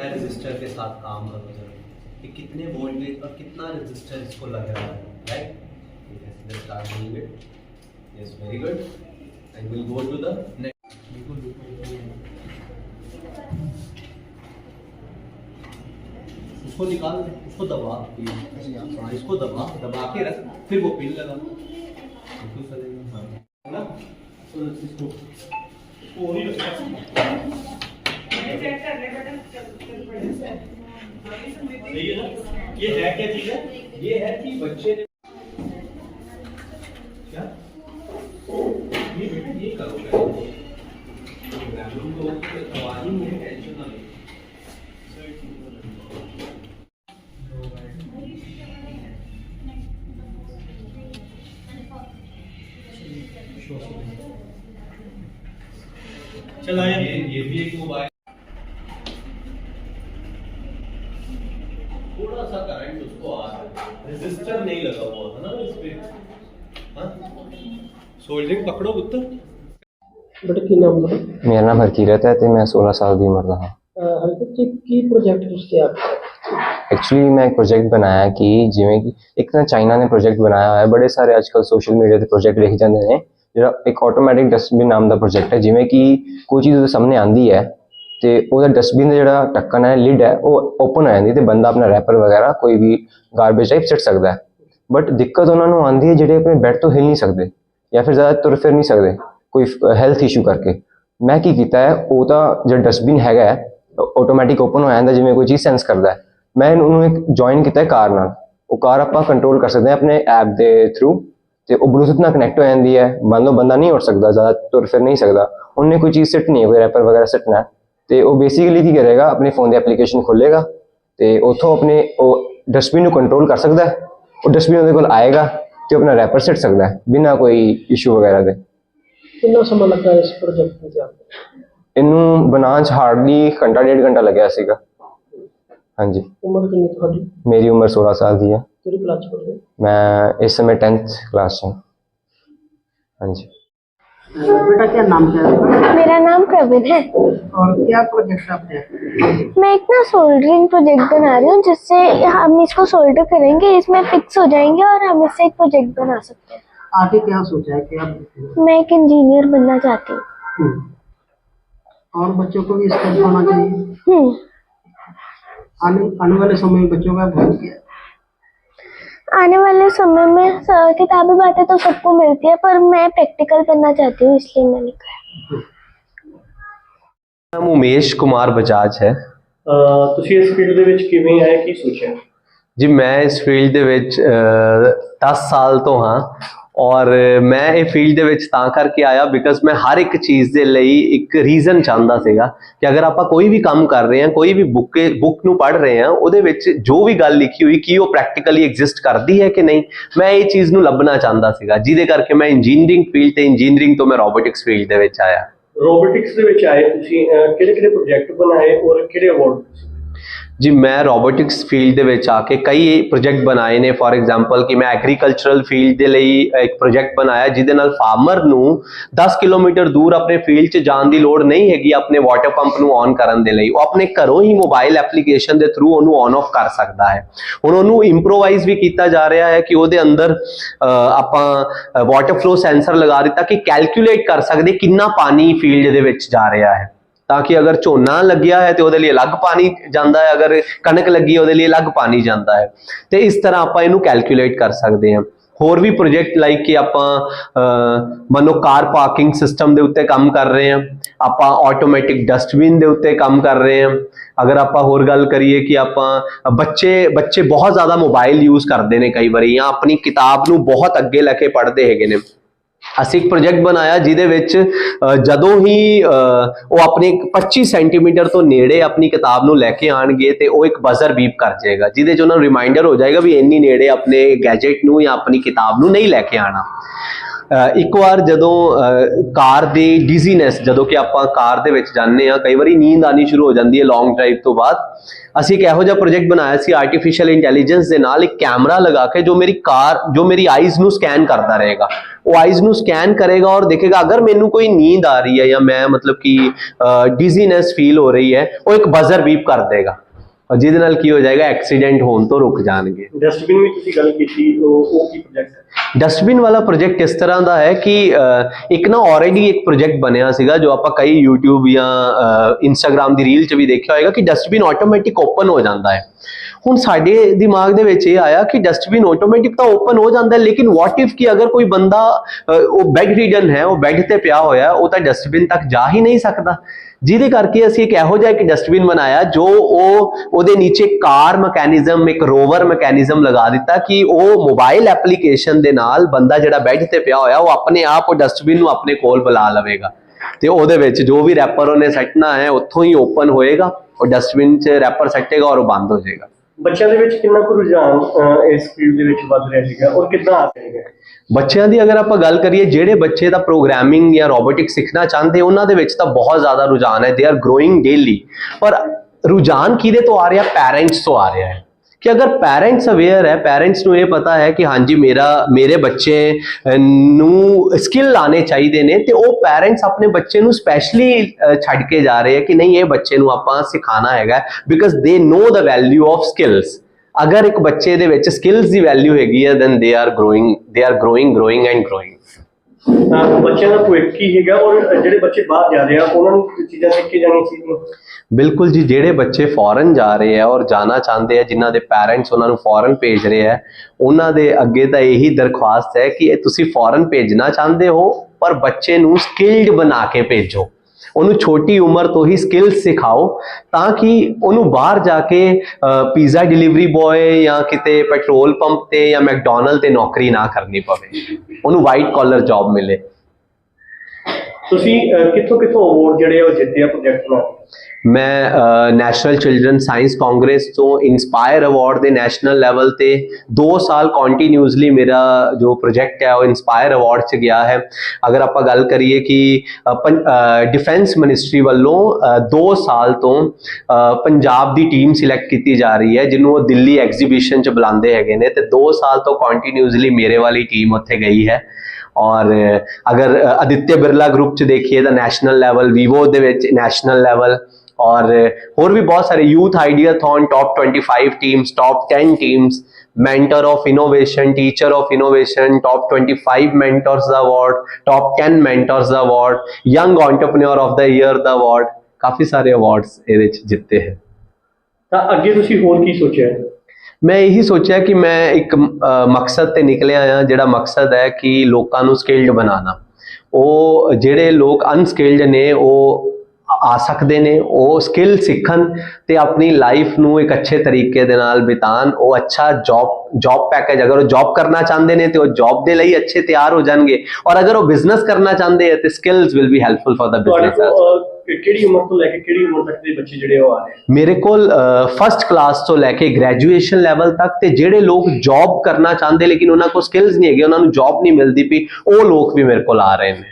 Register के साथ काम करूँ जरा कि कितने वोल्टेज और कितना रजिस्टर इसको लग रहा है right start it yes very good will go to the उसको निकाल, उसको दबा, इसको दबा दबा के रख, फिर वो पिन लगा। हाँ। तो इसको ये है क्या चीज़? है ये है कि बच्चे ने क्या? ये बेटा ये करो पहले। प्रॉब्लम तो आवाज़ ही है टेंशन ना लो। चला ये ये भी एक मोबाइल रेजिस्टर नहीं लगा हुआ था ना इस पे हाँ सोल्डरिंग पकड़ो पुत्र ਬਟ ਕੀ ਨਾਮ ਹੈ ਮੇਰਾ ਨਾਮ ਹਰਕੀਰਤ ਹੈ ਤੇ ਮੈਂ 16 ਸਾਲ ਦੀ ਉਮਰ ਦਾ ਹਾਂ ਹਰਕਤ ਜੀ ਕੀ ਪ੍ਰੋਜੈਕਟ ਤੁਸੀਂ ਤਿਆਰ ਐਕਚੁਅਲੀ ਮੈਂ ਇੱਕ ਪ੍ਰੋਜੈਕਟ ਬਣਾਇਆ ਕਿ ਜਿਵੇਂ ਕਿ ਇੱਕ ਤਾਂ ਚਾਈਨਾ ਨੇ ਪ੍ਰੋਜੈਕਟ ਬਣਾਇਆ ਹੋਇਆ ਹੈ ਬੜੇ ਸਾਰੇ ਅੱਜਕੱਲ ਸੋਸ਼ਲ ਮੀਡੀਆ ਤੇ ਪ੍ਰੋਜੈਕਟ ਲਿਖੇ ਜਾਂਦੇ ਨੇ ਜਿਹੜਾ ਇੱਕ ਆਟੋਮੈਟਿਕ ਡਸਟਬਿਨ ਨਾਮ ਦਾ ਪ੍ਰੋਜੈਕਟ ਹੈ ਜਿਵੇਂ ਕਿ ਕੋਈ ਚੀਜ਼ ਉਹਦੇ ਸਾਹਮਣੇ ਆਂਦੀ ਹੈ ਤੇ ਉਹਦਾ ਡਸਟਬਿਨ ਦਾ ਜਿਹੜਾ ਢੱਕਣ ਹੈ ਲਿਡ ਹੈ, ਉਹ ਓਪਨ ਹੋ ਜਾਂਦੀ ਤੇ ਬੰਦਾ ਆਪਣਾ ਰੈਪਰ ਵਗੈਰਾ ਕੋਈ ਵੀ ਗਾਰਬੇਜ ਟਾਈਪ ਸਿੱਟ ਸਕਦਾ ਹੈ। ਬਟ ਦਿੱਕਤ ਉਹਨਾਂ ਨੂੰ ਆਉਂਦੀ ਹੈ ਜਿਹੜੇ ਆਪਣੇ ਬੈੱਡ ਤੋਂ ਹਿਲ ਨਹੀਂ ਸਕਦੇ ਜਾਂ ਫਿਰ ਜ਼ਿਆਦਾ ਤੁਰ ਫਿਰ ਨਹੀਂ ਸਕਦੇ ਕੋਈ ਹੈਲਥ ਇਸ਼ੂ ਕਰਕੇ। ਮੈਂ ਕੀ ਕੀਤਾ ਹੈ, ਉਹ ਤਾਂ ਜਿਹੜਾ ਡਸਟਬਿਨ ਹੈਗਾ ਹੈ ਆਟੋਮੈਟਿਕ ਓਪਨ ਹੋ ਜਾਂਦਾ ਜਿਵੇਂ ਕੋਈ ਚੀਜ਼ ਸੈਂਸ ਕਰਦਾ ਹੈ। ਮੈਂ ਉਹਨੂੰ ਇੱਕ ਜੁਆਇਨ ਕੀਤਾ ਹੈ ਕਾਰ ਨਾਲ। ਉਹ ਕਾਰ ਆਪਾਂ ਕੰਟਰੋਲ ਕਰ ਸਕਦੇ ਹਾਂ ਆਪਣੇ ਐਪ ਦੇ ਥਰੂ ਤੇ ਉਹ ਬਲੂਟੂਥ ਨਾਲ ਕਨੈਕਟ ਹੋ ਜਾਂਦੀ ਹੈ। ਮੰਨ ਲਓ ਬੰਦਾ ਨਹੀਂ ਉੱਠ ਸਕਦਾ, ਜ਼ਿਆਦਾ ਤੁਰ ਫਿਰ ਨਹੀਂ ਸਕਦਾ। ਉਹਨੇ ਕੋਈ ਚੀਜ਼ ਸਿੱਟਣੀ ਹੈ, ਕੋਈ ਰੈਪਰ ਵਗੈਰਾ ਸਿੱਟਣਾ ਤੇ ਉਹ ਬੇਸਿਕਲੀ ਕੀ ਕਰੇਗਾ ਆਪਣੇ ਫੋਨ ਦੀ ਐਪਲੀਕੇਸ਼ਨ ਖੋਲੇਗਾ ਤੇ ਉੱਥੋਂ ਆਪਣੇ ਉਹ ਡਸਟਬਿਨ ਨੂੰ ਕੰਟਰੋਲ ਕਰ ਸਕਦਾ ਹੈ। ਉਹ ਡਸਟਬਿਨ ਉਹਦੇ ਕੋਲ ਆਏਗਾ ਤੇ ਆਪਣਾ ਰੈਪਰ ਸਿੱਟ ਸਕਦਾ ਹੈ ਬਿਨਾਂ ਕੋਈ ਇਸ਼ੂ ਵਗੈਰਾ ਦੇ। ਕਿੰਨਾ ਸਮਾਂ ਲੱਗਾ ਇਸ ਪ੍ਰੋਜੈਕਟ ਨੂੰ ਕਰਨ ਇਹਨੂੰ ਬਣਾਉਣ 'ਚ ਹਾਰਡਲੀ ਘੰਟਾ ਡੇਢ ਘੰਟਾ ਲੱਗਿਆ ਸੀਗਾ। ਹਾਂਜੀ। ਉਮਰ ਕਿੰਨੀ ਤੁਹਾਡੀ? ਮੇਰੀ ਉਮਰ 16 ਸਾਲ ਦੀ ਹੈ ਕਿਹੜੀ ਕਲਾਸ ਪੜ੍ਹਦੇ? ਮੈਂ ਇਸ ਸਮੇਂ 10th ਕਲਾਸ 'ਚ ਹਾਂ। ਹਾਂਜੀ। बेटा क्या नाम क्या है? मेरा नाम प्रवीण है। और क्या प्रोजेक्ट आप है मैं एक ना सोल्डरिंग प्रोजेक्ट बना रही हूँ जिससे हम इसको सोल्डर करेंगे इसमें फिक्स हो जाएँगे और हम इससे एक प्रोजेक्ट बना सकते हैं। आगे क्या सोचा है? क्या हम्म। मैं एक इंजीनियर बनना चाहती हूँ। और बच्चों को भी इसका होना चाहिए? हम्म। आने आने वाले समय में बच्चों का भविष्य क्या? आने वाले समय में स- किताबी बातें तो सबको मिलती है पर मैं प्रैक्टिकल करना चाहती हूँ इसलिए मैंने कहा ਨਾਮ ਉਮੇਸ਼ ਕੁਮਾਰ ਬਜਾਜ ਹੈ ਅਹ ਤੁਸੀਂ ਇਸ ਫੀਲਡ ਦੇ ਵਿੱਚ ਕਿਵੇਂ ਆਏ ਕੀ ਸੋਚਿਆ ਜੀ ਮੈਂ ਇਸ ਫੀਲਡ ਦੇ ਵਿੱਚ 10 ਸਾਲ ਤੋਂ ਹਾਂ ਔਰ ਮੈਂ ਇਹ ਫੀਲਡ ਦੇ ਵਿੱਚ ਤਾਂ ਕਰਕੇ ਆਇਆ ਬਿਕਾਜ਼ ਮੈਂ ਹਰ ਇੱਕ ਚੀਜ਼ ਦੇ ਲਈ ਇੱਕ ਰੀਜ਼ਨ ਚਾਹੁੰਦਾ ਸੀਗਾ ਕਿ ਅਗਰ ਆਪਾਂ ਕੋਈ ਵੀ ਕੰਮ ਕਰ ਰਹੇ ਹਾਂ, ਕੋਈ ਵੀ ਬੁੱਕ ਬੁੱਕ ਨੂੰ ਪੜ੍ਹ ਰਹੇ ਹਾਂ, ਉਹਦੇ ਵਿੱਚ ਜੋ ਵੀ ਗੱਲ ਲਿਖੀ ਹੋਈ, ਕੀ ਉਹ ਪ੍ਰੈਕਟੀਕਲੀ ਐਗਜ਼ਿਸਟ ਕਰਦੀ ਹੈ ਕਿ ਨਹੀਂ, ਮੈਂ ਇਹ ਚੀਜ਼ ਨੂੰ ਲੱਭਣਾ ਚਾਹੁੰਦਾ ਸੀਗਾ, ਜਿਹਦੇ ਕਰਕੇ ਮੈਂ ਇੰਜੀਨੀਅਰਿੰਗ ਫੀਲਡ ਤੇ ਇੰਜੀਨੀਅਰਿੰਗ ਤੋਂ ਮੈਂ ਰੋਬੋਟਿਕਸ ਫੀਲਡ ਦੇ ਵਿੱਚ ਆਇਆ। ਰੋਬੋਟਿਕਸ ਦੇ ਵਿੱਚ ਆਏ ਤੁਸੀਂ ਕਿਹੜੇ ਕਿਹੜੇ ਪ੍ਰੋਜੈਕਟ ਬਣਾਏ ਔਰ ਕਿਹੜੇ ਅਵਾਰਡ ਜੀ, ਮੈਂ ਰੋਬੋਟਿਕਸ ਫੀਲਡ ਦੇ ਵਿੱਚ ਆ ਕੇ ਕਈ ਪ੍ਰੋਜੈਕਟ ਬਣਾਏ ਨੇ। ਫੋਰ ਐਗਜ਼ਾਮਪਲ ਕਿ ਮੈਂ ਐਗਰੀਕਲਚਰਲ ਫੀਲਡ ਦੇ ਲਈ ਇੱਕ ਪ੍ਰੋਜੈਕਟ ਬਣਾਇਆ, ਜਿਹਦੇ ਨਾਲ ਫਾਰਮਰ ਨੂੰ 10 ਕਿਲੋਮੀਟਰ ਦੂਰ ਆਪਣੇ ਫੀਲਡ 'ਚ ਜਾਣ ਦੀ ਲੋੜ ਨਹੀਂ ਹੈਗੀ ਆਪਣੇ ਵਾਟਰ ਪੰਪ ਨੂੰ ਔਨ ਕਰਨ ਦੇ ਲਈ। ਉਹ ਆਪਣੇ ਘਰੋਂ ਹੀ ਮੋਬਾਈਲ ਐਪਲੀਕੇਸ਼ਨ ਦੇ ਥਰੂ ਉਹਨੂੰ ਔਨ ਆਫ ਕਰ ਸਕਦਾ ਹੈ। ਹੁਣ ਉਹਨੂੰ ਇੰਪਰੋਵਾਈਜ਼ ਵੀ ਕੀਤਾ ਜਾ ਰਿਹਾ ਹੈ ਕਿ ਉਹਦੇ ਅੰਦਰ ਆਪਾਂ ਵਾਟਰ ਫਲੋ ਸੈਂਸਰ ਲਗਾ ਦਿੱਤਾ ਕਿ ਕੈਲਕੂਲੇਟ ਕਰ ਸਕਦੇ ਕਿੰਨਾ ਪਾਣੀ ਫੀਲਡ ਦੇ ਵਿੱਚ ਜਾ ਰਿਹਾ ਹੈ। ਤਾਂ ਕਿ ਅਗਰ ਝੋਨਾ ਲੱਗਿਆ ਹੈ ਤੇ ਉਹਦੇ ਲਈ ਅਲੱਗ ਪਾਣੀ ਜਾਂਦਾ ਹੈ, ਅਗਰ ਕਣਕ ਲੱਗੀ ਉਹਦੇ ਲਈ ਅਲੱਗ ਪਾਣੀ ਜਾਂਦਾ ਹੈ। ਤੇ ਇਸ ਤਰ੍ਹਾਂ ਆਪਾਂ ਇਹਨੂੰ ਕੈਲਕੂਲੇਟ ਕਰ ਸਕਦੇ ਹਾਂ। ਹੋਰ ਵੀ ਪ੍ਰੋਜੈਕਟ ਲਾਈਕ ਕਿ ਆਪਾਂ ਮੰਨੋ ਕਾਰ ਪਾਰਕਿੰਗ ਸਿਸਟਮ ਦੇ ਉੱਤੇ ਕੰਮ ਕਰ ਰਹੇ ਹਾਂ। ਆਪਾਂ ਆਟੋਮੈਟਿਕ ਡਸਟਬਿਨ ਦੇ ਉੱਤੇ ਕੰਮ ਕਰ ਰਹੇ ਹਾਂ। ਅਗਰ ਆਪਾਂ ਹੋਰ ਗੱਲ ਕਰੀਏ ਕਿ ਆਪਾਂ ਬੱਚੇ ਬੱਚੇ ਬਹੁਤ ਜ਼ਿਆਦਾ ਮੋਬਾਈਲ ਯੂਜ਼ ਕਰਦੇ ਨੇ ਕਈ ਵਾਰੀ ਜਾਂ ਆਪਣੀ ਕਿਤਾਬ ਨੂੰ ਬਹੁਤ ਅੱਗੇ ਲੈ ਕੇ ਪੜ੍ਹਦੇ ਹੈਗੇ ਨੇ। ਅਸੀਂ ਇੱਕ ਪ੍ਰੋਜੈਕਟ ਬਣਾਇਆ ਜਿਹਦੇ ਵਿੱਚ ਜਦੋਂ ਹੀ ਉਹ ਆਪਣੇ 25 ਸੈਂਟੀਮੀਟਰ ਤੋਂ ਨੇੜੇ ਆਪਣੀ ਕਿਤਾਬ ਨੂੰ ਲੈ ਕੇ ਆਣਗੇ ਤੇ ਉਹ ਇੱਕ ਬਜ਼ਰ ਬੀਪ ਕਰ ਜਾਏਗਾ, ਜਿਹਦੇ 'ਚ ਉਹਨਾਂ ਨੂੰ ਰਿਮਾਈਂਡਰ ਹੋ ਜਾਏਗਾ ਵੀ ਇੰਨੀ ਨੇੜੇ ਆਪਣੇ ਗੈਜਟ ਨੂੰ ਜਾਂ ਆਪਣੀ ਕਿਤਾਬ ਨੂੰ ਨਹੀਂ ਲੈ ਕੇ ਆਣਾ। ਇੱਕ ਵਾਰ ਜਦੋਂ ਕਾਰ ਦੇ ਡਿਜ਼ੀਨੈਸ ਜਦੋਂ ਕਿ ਆਪਾਂ ਕਾਰ ਦੇ ਵਿੱਚ ਜਾਂਦੇ ਆ ਕਈ ਵਾਰੀ ਨੀਂਦ ਆਣੀ ਸ਼ੁਰੂ ਹੋ ਜਾਂਦੀ ਹੈ ਲੌਂਗ ਡਰਾਈਵ ਤੋਂ ਬਾਅਦ ਅਸੀਂ ਇੱਕ ਇਹੋ ਜਿਹਾ ਪ੍ਰੋਜੈਕਟ ਬਣਾਇਆ ਸੀ ਆਰਟੀਫੀਸ਼ੀਅਲ ਇੰਟੈਲੀਜੈਂਸ ਦੇ ਨਾਲ ਇੱਕ ਕੈਮਰਾ ਲਗਾ ਕੇ ਜੋ ਮੇਰੀ ਕਾਰ, ਜੋ ਮੇਰੀ ਆਈਜ਼ ਨੂੰ ਸਕੈਨ ਕਰਦਾ ਰਹੇਗਾ। ਉਹ ਆਈਜ਼ ਨੂੰ ਸਕੈਨ ਕਰੇਗਾ ਔਰ ਦੇਖੇਗਾ, ਅਗਰ ਮੈਨੂੰ ਕੋਈ ਨੀਂਦ ਆ ਰਹੀ ਹੈ ਜਾਂ ਮੈਂ ਮਤਲਬ ਕਿ ਡਿਜ਼ੀਨੈਸ ਫੀਲ ਹੋ ਰਹੀ ਹੈ, ਉਹ ਇੱਕ ਬਜ਼ਰ ਬੀਪ ਕਰ ਦੇਗਾ। ਜਿਹਦੇ ਨਾਲ ਕੀ ਹੋ ਜਾਏਗਾ ਐਕਸੀਡੈਂਟ ਹੋਣ ਤੋਂ ਰੁਕ ਜਾਣਗੇ। ਡਸਟਬਿਨ ਵੀ ਤੁਸੀਂ ਗੱਲ ਕੀਤੀ, ਉਹ ਉਹ ਕੀ ਪ੍ਰੋਜੈਕਟ ਹੈ? ਡਸਟਬਿਨ ਵਾਲਾ ਪ੍ਰੋਜੈਕਟ ਇਸ ਤਰ੍ਹਾਂ ਦਾ ਹੈ ਕਿ ਇੱਕ ਨਾ ਆਲਰੇਡੀ ਇੱਕ ਪ੍ਰੋਜੈਕਟ ਬਣਿਆ ਸੀਗਾ ਜੋ ਆਪਾਂ ਕਈ YouTube ਜਾਂ ਇੰਸਟਾਗ੍ਰam ਦੀ ਰੀਲ 'ਚ ਵੀ ਦੇਖਿਆ ਹੋਏਗਾ ਕਿ ਡਸਟਬਿਨ ਆਟੋਮੈਟਿਕ ਓਪਨ ਹੋ ਜਾਂਦਾ ਹੈ। ਹੁਣ ਸਾਡੇ ਦਿਮਾਗ ਦੇ ਵਿੱਚ ਇਹ ਆਇਆ ਕਿ ਡਸਟਬਿਨ ਆਟੋਮੈਟਿਕ ਤਾਂ ਓਪਨ ਹੋ ਜਾਂਦਾ ਲੇਕਿਨ ਵਾਟ ਇਫ ਕਿ ਅਗਰ ਕੋਈ ਬੰਦਾ ਉਹ ਬੈੱਡ ਰੀਡਨ ਹੈ, ਉਹ ਬੈਡ ਤੇ ਪਿਆ ਹੋਇਆ ਉਹ ਤਾਂ ਡਸਟਬਿਨ ਤੱਕ ਜਾ ਹੀ ਨਹੀਂ ਸਕਦਾ। ਜਿਹਦੇ ਕਰਕੇ ਅਸੀਂ ਇੱਕ ਇਹੋ ਜਿਹਾ ਇੱਕ ਡਸਟਬਿਨ ਬਣਾਇਆ ਜੋ ਉਹ, ਉਹਦੇ ਨੀਚੇ ਕਾਰ ਮੈਕੈਨਿਜ਼ਮ ਇੱਕ ਰੋਵਰ ਮੈਕੈਨਿਜ਼ਮ ਲਗਾ ਦਿੱਤਾ ਕਿ ਉਹ ਮੋਬਾਈਲ ਐਪਲੀਕੇਸ਼ਨ ਦੇ ਨਾਲ ਬੰਦਾ ਜਿਹੜਾ ਬੈੱਡ ਤੇ ਪਿਆ ਹੋਇਆ, ਉਹ ਆਪਣੇ ਆਪ ਉਹ ਡਸਟਬਿਨ ਨੂੰ ਆਪਣੇ ਕੋਲ ਬੁਲਾ ਲਵੇਗਾ। ਤੇ ਉਹਦੇ ਵਿੱਚ ਜੋ ਵੀ ਰੈਪਰ ਉਹਨੇ ਸੱਟਣਾ ਹੈ, ਉੱਥੋਂ ਹੀ ਓਪਨ ਹੋਏਗਾ, ਉਹ ਡਸਟਬਿਨ 'ਚ ਰੈਪਰ ਸੱਟੇਗਾ ਔਰ ਉਹ ਬੰਦ ਹੋ ਜਾਏਗਾ। ਬੱਚਿਆਂ ਦੇ ਵਿੱਚ ਕਿੰਨਾ ਕੁ ਰੁਝਾਨ ਅਹ, ਇਸ ਫੀਲਡ ਦੇ ਵਿੱਚ ਵੱਧ ਰਿਹਾ ਸੀਗਾ ਔਰ ਕਿੱਦਾਂ ਆ ਰਿਹਾ ਹੈਗਾ ਬੱਚਿਆਂ ਦੀ ਅਗਰ ਆਪਾਂ ਗੱਲ ਕਰੀਏ ਜਿਹੜੇ ਬੱਚੇ ਦਾ ਪ੍ਰੋਗਰਾਮਿੰਗ ਜਾਂ ਰੋਬੋਟਿਕ ਸਿੱਖਣਾ ਚਾਹੁੰਦੇ ਉਹਨਾਂ ਦੇ ਵਿੱਚ ਤਾਂ ਬਹੁਤ ਜ਼ਿਆਦਾ ਰੁਝਾਨ ਹੈ ਦੇ ਆਰ ਗਰੋਇੰਗ ਡੇਲੀ ਪਰ ਰੁਝਾਨ ਕਿਹਦੇ ਤੋਂ ਆ ਰਿਹਾ? ਪੈਰੈਂਟਸ ਤੋਂ ਆ ਰਿਹਾ ਹੈ। ਕਿ ਅਗਰ ਪੈਰੈਂਟਸ ਅਵੇਅਰ ਹੈ ਪੈਰੈਂਟਸ ਨੂੰ ਇਹ ਪਤਾ ਹੈ ਕਿ ਹਾਂਜੀ ਮੇਰਾ, ਮੇਰੇ ਬੱਚੇ ਨੂੰ ਸਕਿੱਲ ਲਾਣੇ ਚਾਹੀਦੇ ਨੇ, ਤੇ ਉਹ ਪੈਰੈਂਟਸ ਆਪਣੇ ਬੱਚੇ ਨੂੰ ਸਪੈਸ਼ਲੀ ਛੱਡ ਕੇ ਜਾ ਰਹੇ ਹੈ ਕਿ ਨਹੀਂ ਇਹ ਬੱਚੇ ਨੂੰ ਆਪਾਂ ਸਿਖਾਣਾ ਹੈਗਾ because they know the value of skills ਅਗਰ ਇੱਕ ਬੱਚੇ ਦੇ ਵਿੱਚ ਸਕਿੱਲਸ ਦੀ ਵੈਲਿਊ ਹੈਗੀ ਹੈ then they are growing they are growing growing and growing ਤਾਂ ਬੱਚਿਆਂ ਦਾ ਭਵਿੱਖ ਕੀ ਹੈਗਾ ਔਰ ਜਿਹੜੇ ਬੱਚੇ ਬਾਹਰ ਜਾ ਰਹੇ ਆ, ਉਹਨਾਂ ਨੂੰ ਕੀ ਚੀਜ਼ਾਂ ਸਿੱਖ ਕੇ ਜਾਣੀਆਂ ਚਾਹੀਦੀਆਂ ਬਿਲਕੁਲ ਜੀ, ਜਿਹੜੇ ਬੱਚੇ ਫੋਰਨ ਜਾ ਰਹੇ ਆ ਔਰ ਜਾਣਾ ਚਾਹੁੰਦੇ ਆ, ਜਿਨ੍ਹਾਂ ਦੇ ਪੈਰੈਂਟਸ ਉਹਨਾਂ ਨੂੰ ਫੋਰਨ ਭੇਜ ਰਹੇ ਆ, ਉਹਨਾਂ ਦੇ ਅੱਗੇ ਤਾਂ ਇਹੀ ਦਰਖਾਸਤ ਹੈ ਕਿ ਇਹ ਤੁਸੀਂ ਫੋਰਨ ਭੇਜਣਾ ਚਾਹੁੰਦੇ ਹੋ, ਪਰ ਬੱਚੇ ਨੂੰ ਸਕਿਲਡ ਬਣਾ ਕੇ ਭੇਜੋ। ਉਹਨੂੰ ਛੋਟੀ ਉਮਰ ਤੋਂ ਹੀ ਸਕਿੱਲਸ ਸਿਖਾਓ ਤਾਂ ਕਿ ਉਹਨੂੰ ਬਾਹਰ ਜਾ ਕੇ ਪੀਜ਼ਾ ਡਿਲੀਵਰੀ ਬॉय ਜਾਂ ਕਿਤੇ ਪੈਟਰੋਲ ਪੰਪ ਤੇ ਜਾਂ ਮੈਕਡੋਨਲਡ ਤੇ ਨੌਕਰੀ ਨਾ ਕਰਨੀ ਪਵੇ। ਉਹਨੂੰ ਵਾਈਟ ਕਾਲਰ ਜੌਬ ਮਿਲੇ। ਤੁਸੀਂ ਕਿੱਥੋਂ ਕਿੱਥੋਂ ਅਵਾਰਡ ਜਿਹੜੇ ਉਹ ਜਿੱਤੇ ਆ ਪ੍ਰੋਜੈਕਟ ਨਾਲ ਮੈਂ ਨੈਸ਼ਨਲ ਚਿਲਡਰਨ ਸਾਇੰਸ ਕਾਂਗਰਸ ਤੋਂ ਇਨਸਪਾਇਰ ਅਵਾਰਡ ਦੇ ਨੈਸ਼ਨਲ ਲੈਵਲ ਤੇ 2 ਸਾਲ ਕੰਟੀਨਿਊਸਲੀ ਮੇਰਾ ਜੋ ਪ੍ਰੋਜੈਕਟ ਹੈ, ਉਹ ਇਨਸਪਾਇਰ ਅਵਾਰਡ ਚ ਗਿਆ ਹੈ। ਅਗਰ ਆਪਾਂ ਗੱਲ ਕਰੀਏ ਕਿ ਡਿਫੈਂਸ ਮਿਨਿਸਟਰੀ ਵੱਲੋਂ 2 ਸਾਲ ਤੋਂ ਪੰਜਾਬ ਦੀ ਟੀਮ ਸਿਲੈਕਟ ਕੀਤੀ ਜਾ ਰਹੀ ਹੈ, ਜਿਹਨੂੰ ਉਹ ਦਿੱਲੀ ਐਗਜ਼ੀਬਿਸ਼ਨ ਚ ਬੁਲਾਉਂਦੇ ਹੈਗੇ ਨੇ ਤੇ 2 ਸਾਲ ਤੋਂ ਕੰਟੀਨਿਊਸਲੀ ਮੇਰੇ ਵਾਲੀ ਟੀਮ ਉੱਥੇ ਗਈ ਹੈ। ਔਰ ਅ, ਅਗਰ ਅ, ਆਦਿਤਿਆ ਬਿਰਲਾ ਗਰੁੱਪ ਚ ਦੇਖੀਏ ਤਾਂ ਨੈਸ਼ਨਲ ਲੈਵਲ ਵੀਵੋ ਦੇ ਵਿੱਚ ਨੈਸ਼ਨਲ ਲੈਵਲ ਔਰ ਅ, ਹੋਰ ਵੀ ਬਹੁਤ ਸਾਰੇ youth ideathon top 25 teams top 10 teams mentor of innovation teacher of innovation top 25 mentors ਦਾ award top 10 mentors ਦਾ award young entrepreneur of the year ਦਾ award ਕਾਫੀ ਸਾਰੇ ਅਵਾਰਡਸ ਇਹਦੇ ਵਿੱਚ ਜਿੱਤੇ ਹੈ ਤਾਂ ਅੱਗੇ ਤੁਸੀਂ ਹੋਰ ਕੀ ਸੋਚਿਆ ਹੈ? ਮੈਂ ਇਹੀ ਸੋਚਿਆ ਕਿ ਮੈਂ ਇੱਕ ਮਕਸਦ ਤੇ ਨਿਕਲਿਆ ਆ ਜਿਹੜਾ ਮਕਸਦ ਹੈ ਕਿ ਲੋਕਾਂ ਨੂੰ ਸਕਿਲਡ ਬਣਾਉਣਾ। ਉਹ ਜਿਹੜੇ ਲੋਕ ਅਨਸਕਿਲਡ ਨੇ ਉਹ ਆ ਸਕਦੇ ਨੇ ਉਹ ਸਕਿੱਲ ਸਿੱਖਣ ਤੇ ਆਪਣੀ ਲਾਈਫ ਨੂੰ ਇੱਕ ਅੱਛੇ ਤਰੀਕੇ ਦੇ ਨਾਲ ਬਿਤਾਨ ਉਹ ਅੱਛਾ ਜੌਬ ਜੌਬ ਪੈਕੇਜ ਅਗਰ ਉਹ ਜੌਬ ਕਰਨਾ ਚਾਹੁੰਦੇ ਨੇ ਤੇ ਉਹ ਜੌਬ ਦੇ ਲਈ ਅੱਛੇ ਤਿਆਰ ਹੋ ਜਾਣਗੇ। ਔਰ ਅਗਰ ਉਹ ਬਿਜ਼ਨਸ ਕਰਨਾ ਚਾਹੁੰਦੇ ਆ ਤੇ skills will be helpful for ਤੁਹਾਡੇ ਬਿਜ਼ਨਸ ਕੋਲ ਅਹ, ਕਿਹੜੀ ਉਮਰ ਤੋਂ ਲੈ ਕੇ ਕਿਹੜੀ ਉਮਰ ਤੱਕ ਦੇ ਬੱਚੇ ਜਿਹੜੇ ਉਹ ਆ ਰਹੇ ਮੇਰੇ ਕੋਲ ਫਸਟ ਕਲਾਸ ਤੋਂ ਲੈ ਕੇ ਗ੍ਰੈਜੂਏਸ਼ਨ ਲੈਵਲ ਤੱਕ ਤੇ ਜਿਹੜੇ ਲੋਕ ਜੌਬ ਕਰਨਾ ਚਾਹੁੰਦੇ ਲੇਕਿਨ ਉਹਨਾਂ ਕੋਲ ਸਕਿੱਲਸ ਨਹੀਂ ਹੈਗੇ ਉਹਨਾਂ ਨੂੰ ਜੌਬ ਨਹੀਂ ਮਿਲਦੀ ਪਈ ਉਹ ਲੋਕ ਵੀ ਮੇਰੇ ਕੋਲ ਆ ਰਹੇ ਨੇ।